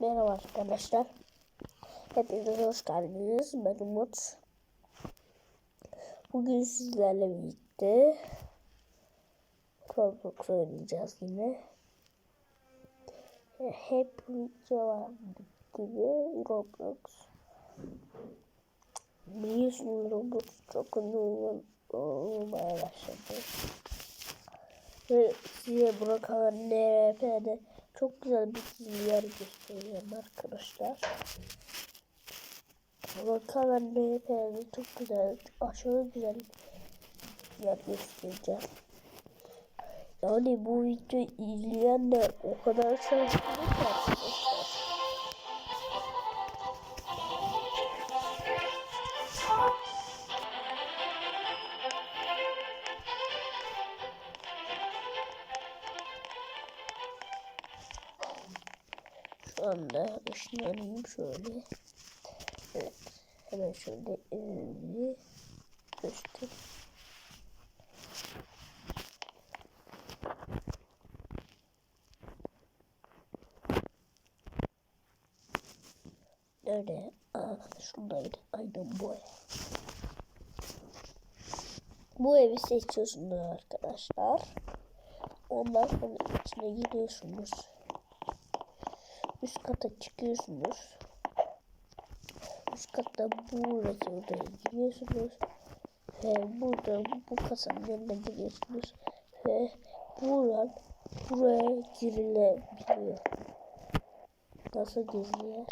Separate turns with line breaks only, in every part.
Merhaba arkadaşlar. Hepiniz hoş geldiniz. Ben Umut. Bugün sizlerle birlikte Roblox oynayacağız yine. Hep cevap gibi Roblox. Biliyorsunuz Roblox çok ünlü olmaya başladı. Ve size bırakan NRP'de çok güzel bir yer göstereceğim arkadaşlar. Bırakan NRP'de çok güzel, aşırı güzel yer göstereceğim. Yani bu videoyu izleyenler o kadar şanslı ki anda ışınlanayım şöyle. Evet. Hemen şöyle evimi göster. Nerede? Aa, şuradaydı. Aynen bu ev. Bu evi seçiyorsunuz arkadaşlar. Ondan sonra içine giriyorsunuz. Üst kata çıkıyorsunuz. Üst katta buradaki odaya giriyorsunuz. Ve burada bu kasanın yanına giriyorsunuz. Ve buradan buraya girilebiliyor. Nasıl gizliyor?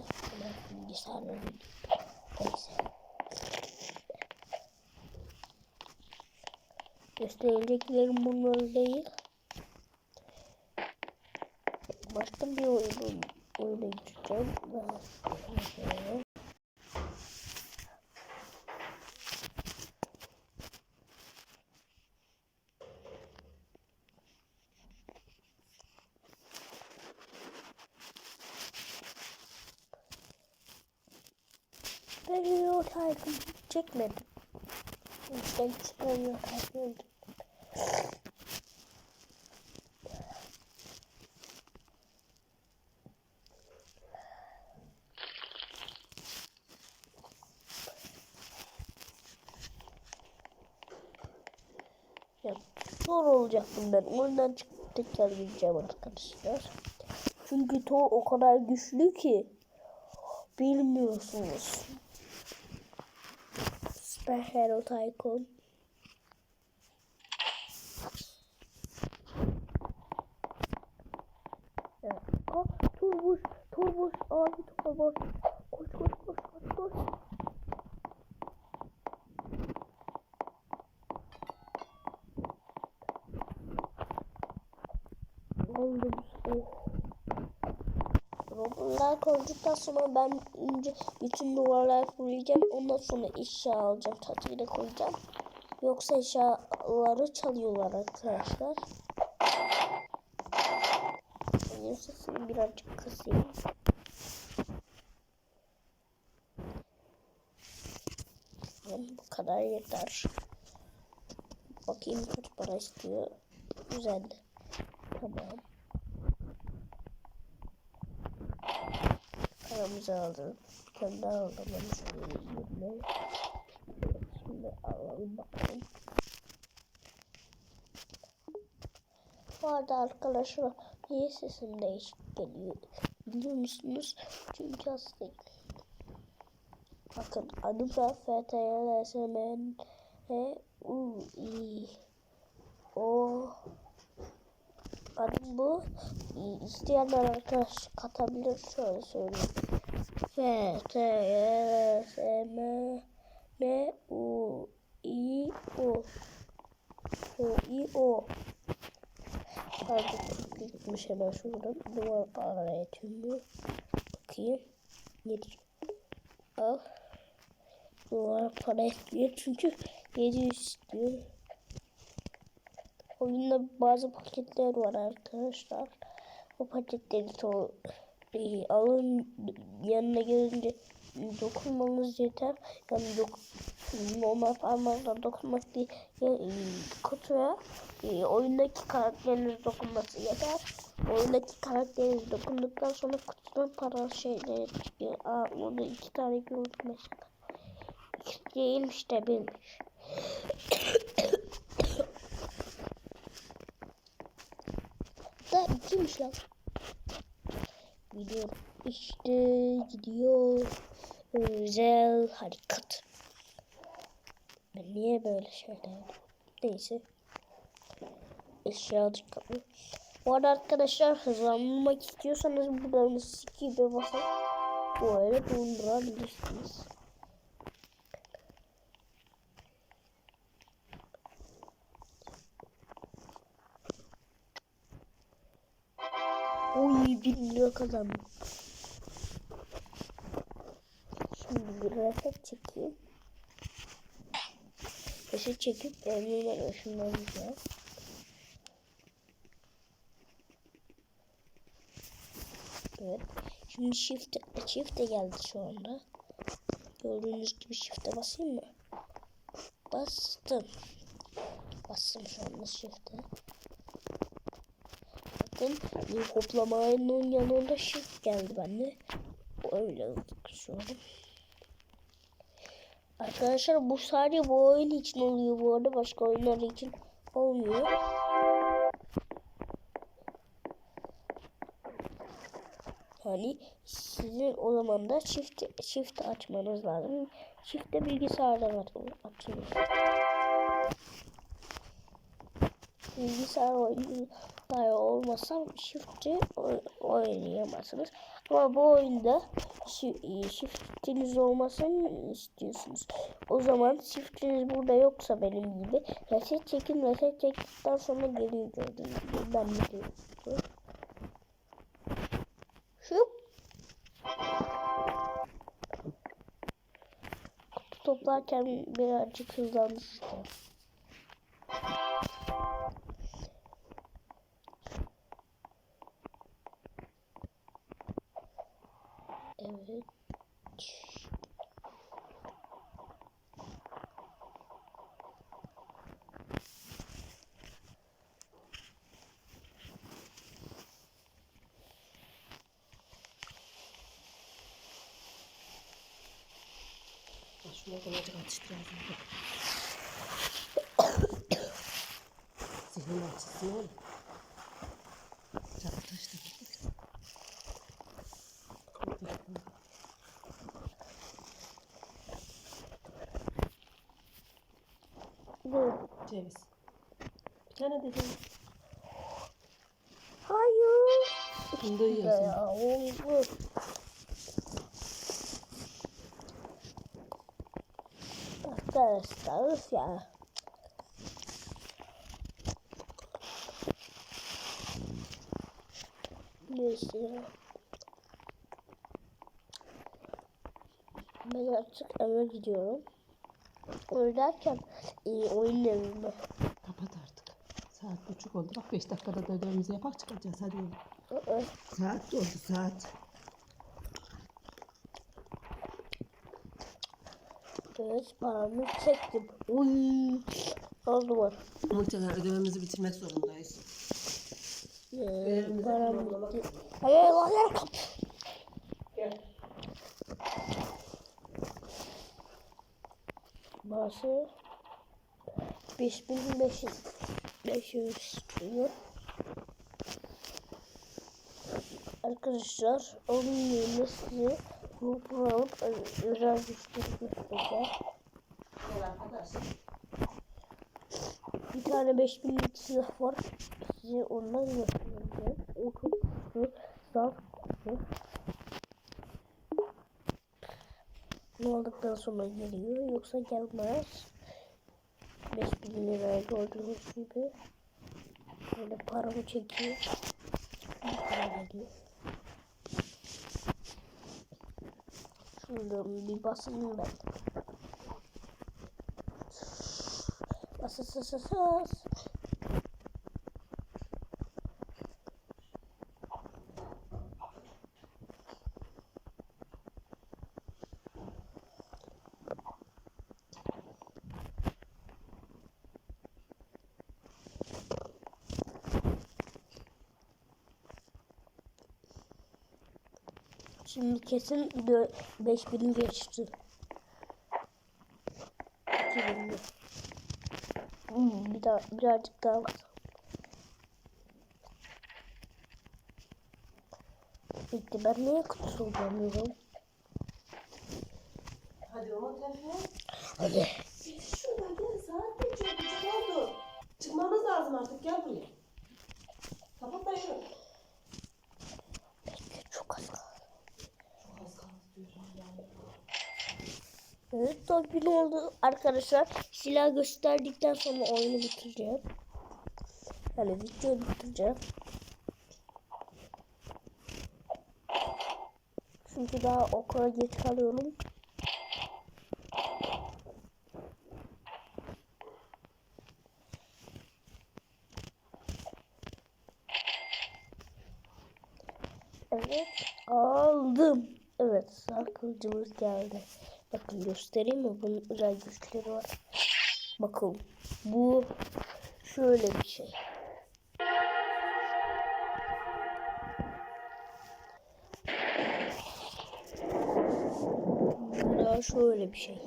Biter. Ama bilgisayarla Neyse. Göstereceklerim bunlar değil. Başka bir oyun oyuna gideceğim. Ben- Ben Tycoon çekmedim. Ben hiç Euro Tycoon Ya zor olacak bunlar. Ondan çıkıp tekrar gideceğim arkadaşlar. Çünkü Thor o kadar güçlü ki bilmiyorsunuz. Super Hero Tycoon. Evet. Aa, turboş, turboş, abi turboş. Koş, koş, koş, koş, koş. Aldım. Oh. Robotlar koyduktan sonra ben önce bütün duvarları kuracağım. Ondan sonra eşya alacağım. Tatile koyacağım. Yoksa eşyaları çalıyorlar arkadaşlar. Benim sesimi birazcık kısayım. Bu kadar yeter. Bakayım kaç para istiyor. Güzel. Tamam. Paramızı aldım. Ben şöyle yirmi. Şimdi alalım bakalım. Bu arada arkadaşlar niye sesim değişik geliyor biliyor musunuz? Çünkü hastayım. Bakın adım da FTLSMN E U I O Adım bu. İsteyenler arkadaş katabilir. Şöyle söyleyeyim. F T Y S M M U I O. O I O. Pardon gitmiş hemen şuradan. Duvar paraya tümü. Bakayım. Yedi. Al. Duvar para istiyor çünkü 700 istiyor Oyunda bazı paketler var arkadaşlar. O paketleri to e, alın yanına gelince dokunmanız yeter. Yani dok normal parmağınızla dokunmak değil. E, kutuya e, oyundaki karakteriniz dokunması yeter. Oyundaki karakteriniz dokunduktan sonra kutudan para şeyleri çıkıyor. Aa, orada iki tane gördüm mesela. İki değilmiş de birmiş. Da ikiymiş lan. Gidiyor. İşte gidiyor. Özel harekat. Ben niye böyle şeyler? Neyse. Eşya dikkatli. Bu arada arkadaşlar hızlandırmak istiyorsanız buradan skip'e basıp böyle dondurabilirsiniz. Bin lira kazandım. Şimdi reset çekeyim. Reset çekip evliler ışınlanacağım. Evet. Şimdi shift shift'e geldi şu anda. Gördüğünüz gibi shift'e basayım mı? Bastım. Bastım şu anda shift'e. Bakın bir hoplama ayının yanında shift geldi bende. Öyle kuşuyorum. Arkadaşlar bu sadece bu oyun için oluyor bu arada başka oyunlar için olmuyor. Yani sizin o zaman da shift shift açmanız lazım. Shift'te bilgisayardan açılıyor. Bilgisayar oyunu olmasa shift'i oynayamazsınız. Ama bu oyunda shift'iniz olmasını istiyorsunuz. O zaman shift'iniz burada yoksa benim gibi reset çekin reset çektikten sonra geliyor gördüğünüz gibi ben de diyorum. Şup. Kutu toplarken birazcık hızlanmıştı. Evet.
Şuna koyacak atıştıralım. Zihnin açısın oğlum. Çarpıştı.
Bu.
Ceviz. Bir tane de ceviz.
Hayır.
Fındığı yiyorsun.
Ya oldu. Arkadaşlar ya. Neyse. Ben artık eve gidiyorum. Öyle derken e, evime.
Kapat artık. Saat buçuk oldu. Bak beş dakikada da ödevimizi yapar çıkacağız. Hadi oğlum.
Aa,
Saat doldu saat.
Evet paramı çektim. Uy. Oldu var.
Muhtemelen ödevimizi bitirmek zorundayız.
Ee, param bitti. Hayır hayır kap. Burası 5500 500 diyor. Arkadaşlar onun yerine size bu özel güçleri göstereceğim. Bir tane 5000'lik silah var. Size ondan göstereceğim. O çok güçlü. Güçlü. Ne aldıktan sonra geliyor. Yoksa gelmez. 5000 liraya gördüğünüz gibi. Böyle paramı çekiyor. Para geliyor. Şuradan bir basayım ben. Bas bas bas bas, bas. Şimdi kesin 5000'i geçti. 2000'i. Hmm, bir daha birazcık daha var. Bitti ben niye kutusu bulamıyorum?
Hadi o Efe.
Hadi.
Şuradan gel saat de çok buçuk oldu. Çıkmamız lazım artık gel buraya. Kapat da şunu.
Evet 4000 oldu arkadaşlar. Silah gösterdikten sonra oyunu bitireceğim. Yani videoyu bitireceğim. Çünkü daha okula geç kalıyorum. Evet aldım. Evet sağ kılıcımız geldi. Bakın göstereyim mi? Bunun özel güçleri var. Bakın bu şöyle bir şey. Bu da şöyle bir şey.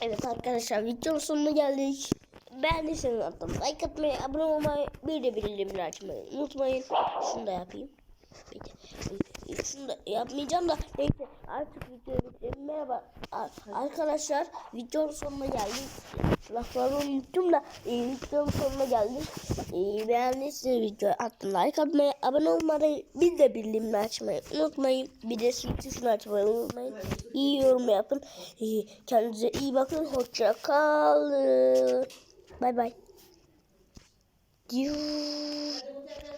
Evet arkadaşlar videonun sonuna geldik. Beğendiyseniz atın like atmayı, abone olmayı, bir de bildirimleri açmayı unutmayın. Şunu da yapayım. Şunu da yapmayacağım da neyse artık videoyu bitireyim. Merhaba arkadaşlar videonun sonuna geldik. Laflarımı unuttum da e, videonun sonuna geldik. E, beğendiyseniz videoyu atın like atmayı, abone olmayı, bir de bildirimleri açmayı unutmayın. Bir de tuşunu açmayı unutmayın. İyi yorum yapın. E, kendinize iyi bakın. Hoşça kalın. Bay bay. Diyor.
Hadi bu sefer